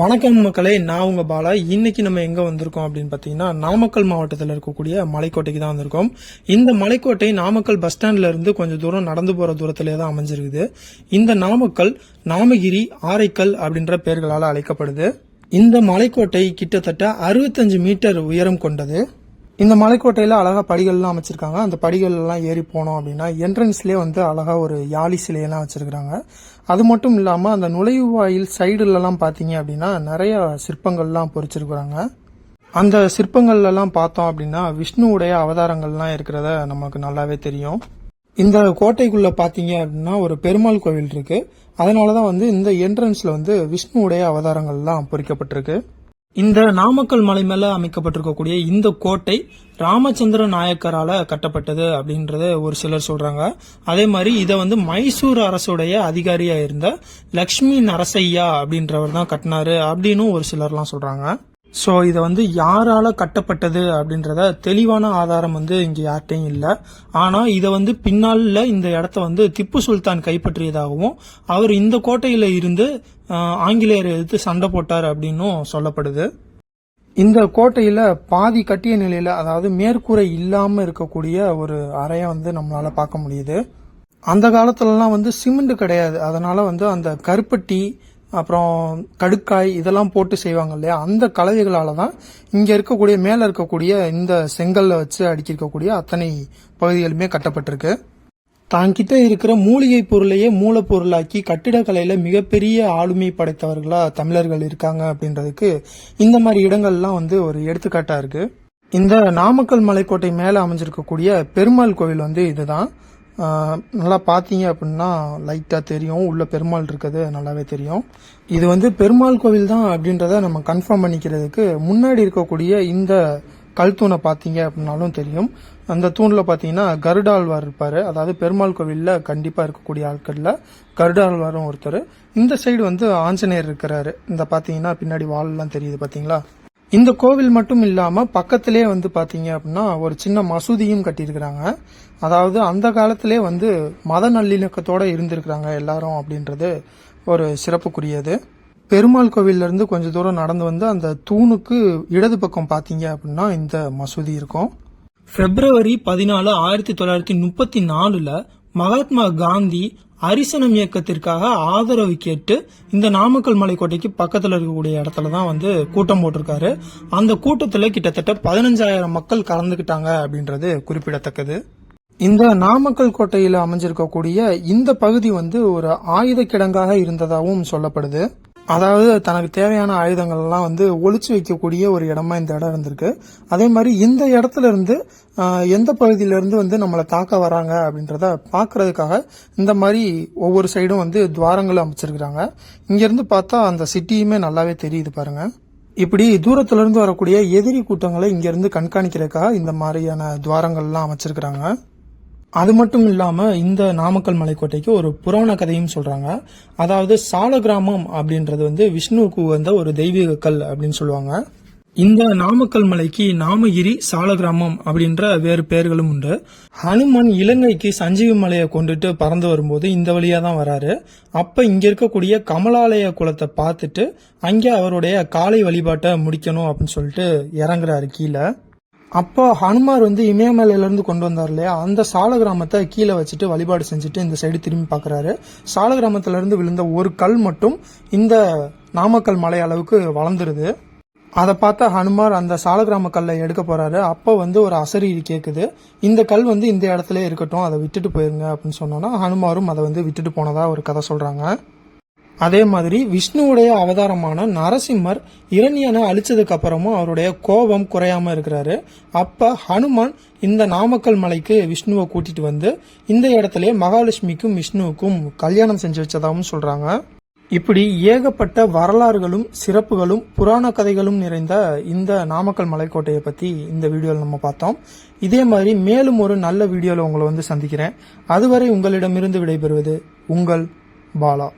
வணக்கம் மக்களே நான் உங்க பாலா. இன்னைக்கு நம்ம எங்க வந்திருக்கோம் அப்படின்னு பாத்தீங்கன்னா நாமக்கல் மாவட்டத்தில் இருக்கக்கூடிய மலைக்கோட்டைக்கு தான் வந்திருக்கோம். இந்த மலைக்கோட்டை நாமக்கல் பஸ் ஸ்டாண்ட்ல இருந்து கொஞ்சம் தூரம் நடந்து போற தூரத்திலே தான் அமைஞ்சிருக்குது. இந்த நாமக்கல் நாமகிரி ஆரைக்கல் அப்படின்ற பெயர்களால் அழைக்கப்படுது. இந்த மலைக்கோட்டை கிட்டத்தட்ட அறுபத்தஞ்சு மீட்டர் உயரம் கொண்டது. இந்த மலைக்கோட்டையில் அழகாக படிகள்லாம் அமைச்சிருக்காங்க. அந்த படிகள்லாம் ஏறி போனோம் அப்படின்னா என்ட்ரன்ஸ்லேயே வந்து அழகாக ஒரு யாழி சிலையெல்லாம் வச்சுருக்குறாங்க. அது மட்டும் இல்லாமல் அந்த நுழைவாயில் சைடுலலாம் பார்த்தீங்க அப்படின்னா நிறைய சிற்பங்கள்லாம் பொறிச்சிருக்கிறாங்க. அந்த சிற்பங்கள்லாம் பார்த்தோம் அப்படின்னா விஷ்ணுவுடைய அவதாரங்கள்லாம் இருக்கிறத நமக்கு நல்லாவே தெரியும். இந்த கோட்டைக்குள்ளே பார்த்தீங்க அப்படின்னா ஒரு பெருமாள் கோவில் இருக்குது அதனால தான் வந்து இந்த என்ட்ரன்ஸில் வந்து விஷ்ணுவுடைய அவதாரங்கள்லாம் பொறிக்கப்பட்டிருக்கு. இந்த நாமக்கல் மலை மேல அமைக்கப்பட்டிருக்கக்கூடிய இந்த கோட்டை ராமச்சந்திர நாயக்கரால கட்டப்பட்டது அப்படின்றத ஒரு சிலர் சொல்றாங்க. அதே மாதிரி இதை வந்து மைசூர் அரசுடைய அதிகாரியா இருந்த லக்ஷ்மி நரசையா அப்படின்றவர் தான் கட்டினாரு அப்படின்னு ஒரு சிலர்லாம் சொல்றாங்க. ஸோ இதை வந்து யாரால கட்டப்பட்டது அப்படின்றத தெளிவான ஆதாரம் வந்து இங்கே யார்கிட்டையும் இல்லை. ஆனால் இதை வந்து பின்னாளில் இந்த இடத்த வந்து திப்பு சுல்தான் கைப்பற்றியதாகவும் அவர் இந்த கோட்டையில் இருந்து ஆங்கிலேயர் எதிர்த்து சண்டை போட்டார் அப்படின்னும் சொல்லப்படுது. இந்த கோட்டையில் பாதி கட்டிய நிலையில் அதாவது மேற்கூரை இல்லாமல் இருக்கக்கூடிய ஒரு அறையை வந்து நம்மளால் பார்க்க முடியுது. அந்த காலத்துலலாம் வந்து சிமெண்ட் கிடையாது. அதனால வந்து அந்த கருப்பட்டி அப்புறம் கடுக்காய் இதெல்லாம் போட்டு செய்வாங்க இல்லையா? அந்த கலவைகளால் தான் இங்கே இருக்கக்கூடிய மேலே இருக்கக்கூடிய இந்த செங்கல்ல வச்சு அடிக்கிருக்கக்கூடிய அத்தனை பகுதிகளுமே கட்டப்பட்டிருக்கு. தாங்கிட்ட இருக்கிற மூலிகை பொருளையே மூலப்பொருளாக்கி கட்டிடக்கலையில மிகப்பெரிய ஆளுமை படைத்தவர்களா தமிழர்கள் இருக்காங்க அப்படின்றதுக்கு இந்த மாதிரி இடங்கள்லாம் வந்து ஒரு எடுத்துக்காட்டா இருக்கு. இந்த நாமக்கல் மலைக்கோட்டை மேல அமைஞ்சிருக்கக்கூடிய பெருமாள் கோவில் வந்து இதுதான். நல்லா பார்த்தீங்க அப்படின்னா லைட்டாக தெரியும். உள்ள பெருமாள் இருக்கிறது நல்லாவே தெரியும். இது வந்து பெருமாள் கோவில் தான் அப்படின்றத நம்ம கன்ஃபார்ம் பண்ணிக்கிறதுக்கு முன்னாடி இருக்கக்கூடிய இந்த கல் தூணை பார்த்தீங்க அப்படின்னாலும் தெரியும். அந்த தூணில் பார்த்தீங்கன்னா கருடாழ்வார் இருப்பார். அதாவது பெருமாள் கோவிலில் கண்டிப்பாக இருக்கக்கூடிய ஆட்களில் கருடாழ்வாரும் ஒருத்தர். இந்த சைடு வந்து ஆஞ்சநேயர் இருக்கிறாரு. இந்த பார்த்தீங்கன்னா பின்னாடி வால்லாம் எல்லாம் தெரியுது பார்த்தீங்களா? இந்த கோவில் மட்டும் இல்லாமல் பக்கத்திலே வந்து பார்த்தீங்க அப்படின்னா ஒரு சின்ன மசூதியும் கட்டியிருக்கிறாங்க. அதாவது அந்த காலத்திலே வந்து மத நல்லிணக்கத்தோடு இருந்திருக்கிறாங்க எல்லாரும் அப்படின்றது ஒரு சிறப்புக்குரியது. பெருமாள் கோவில்ல கொஞ்சம் தூரம் நடந்து வந்து அந்த தூணுக்கு இடது பக்கம் பார்த்தீங்க அப்படின்னா இந்த மசூதி இருக்கும். பிப்ரவரி பதினாலு ஆயிரத்தி தொள்ளாயிரத்தி முப்பத்தி நாலுல மகாத்மா காந்தி அரிசனம் இயக்கத்திற்காக ஆதரவு கேட்டு இந்த நாமக்கல் மலைக்கோட்டைக்கு பக்கத்தில் இருக்கக்கூடிய இடத்துல தான் வந்து கூட்டம் போட்டிருக்காரு. அந்த கூட்டத்தில் கிட்டத்தட்ட பதினஞ்சாயிரம் மக்கள் கலந்துக்கிட்டாங்க அப்படின்றது குறிப்பிடத்தக்கது. இந்த நாமக்கல் கோட்டையில் அமைஞ்சிருக்கக்கூடிய இந்த பகுதி வந்து ஒரு ஆயுத கிடங்காக இருந்ததாகவும் சொல்லப்படுது. அதாவது தனக்கு தேவையான ஆயுதங்கள்லாம் வந்து ஒழிச்சு வைக்கக்கூடிய ஒரு இடமா இந்த இடம் இருந்திருக்கு. அதே மாதிரி இந்த இடத்துல இருந்து எந்த பகுதியிலேருந்து வந்து நம்மளை தாக்க வராங்க அப்படின்றத பார்க்கறதுக்காக இந்த மாதிரி ஒவ்வொரு சைடும் வந்து துவாரங்கள் அமைச்சிருக்கிறாங்க. இங்கேருந்து பார்த்தா அந்த சிட்டியுமே நல்லாவே தெரியுது பாருங்க. இப்படி தூரத்திலிருந்து வரக்கூடிய எதிரி கூட்டங்களை இங்கேருந்து கண்காணிக்கிறதுக்காக இந்த மாதிரியான துவாரங்கள்லாம் அமைச்சிருக்கிறாங்க. அது மட்டும் இல்லாமல் இந்த நாமக்கல் மலைக்கோட்டைக்கு ஒரு புராண கதையும் சொல்கிறாங்க அதாவது சால கிராமம் அப்படின்றது வந்து விஷ்ணுவுக்கு உகந்த ஒரு தெய்வீக கல் அப்படின்னு சொல்லுவாங்க. இந்த நாமக்கல் மலைக்கு நாமகிரி சாலகிராமம் அப்படின்ற வேறு பெயர்களும் உண்டு. ஹனுமன் இலங்கைக்கு சஞ்சீவி மலையை கொண்டுட்டு பறந்து வரும்போது இந்த வழியா தான் வராரு. அப்ப இங்க இருக்கக்கூடிய கமலாலய குளத்தை பார்த்துட்டு அங்கே அவருடைய காலை வழிபாட்டை முடிக்கணும் அப்படின்னு சொல்லிட்டு இறங்குறாரு கீழே. அப்போ ஹனுமார் வந்து இமயமலையிலேருந்து கொண்டு வந்தார் இல்லையா? அந்த சால கிராமத்தை கீழே வச்சுட்டு வழிபாடு செஞ்சுட்டு இந்த சைடு திரும்பி பார்க்குறாரு. சால கிராமத்திலேருந்து விழுந்த ஒரு கல் மட்டும் இந்த நாமக்கல் மலை அளவுக்கு வளர்ந்துருது. அதை பார்த்தா ஹனுமார் அந்த சாலகிராம கல்லை எடுக்க போறாரு. அப்போ வந்து ஒரு அசரீரி கேட்குது இந்த கல் வந்து இந்த இடத்துல இருக்கட்டும் அதை விட்டுட்டு போயிருங்க அப்படின்னு சொன்னோன்னா ஹனுமாரும் அதை வந்து விட்டுட்டு போனதா ஒரு கதை சொல்றாங்க. அதே மாதிரி விஷ்ணுவுடைய அவதாரமான நரசிம்மர் இரணியனை அழிச்சதுக்கு அப்புறமும் அவருடைய கோபம் குறையாம இருக்கிறாரு. அப்ப ஹனுமான் இந்த நாமக்கல் மலைக்கு விஷ்ணுவை கூட்டிட்டு வந்து இந்த இடத்துல மகாலட்சுமிக்கும் விஷ்ணுவுக்கும் கல்யாணம் செஞ்சு வச்சதாகவும் சொல்றாங்க. இப்படி ஏகப்பட்ட வரலாறுகளும் சிறப்புகளும் புராண கதைகளும் நிறைந்த இந்த நாமக்கல் மலைக்கோட்டையை பத்தி இந்த வீடியோவில் நம்ம பார்த்தோம். இதே மாதிரி மேலும் ஒரு நல்ல வீடியோவில் உங்களை வந்து சந்திக்கிறேன். அதுவரை உங்களிடமிருந்து விடைபெறுவது உங்கள் பாலா.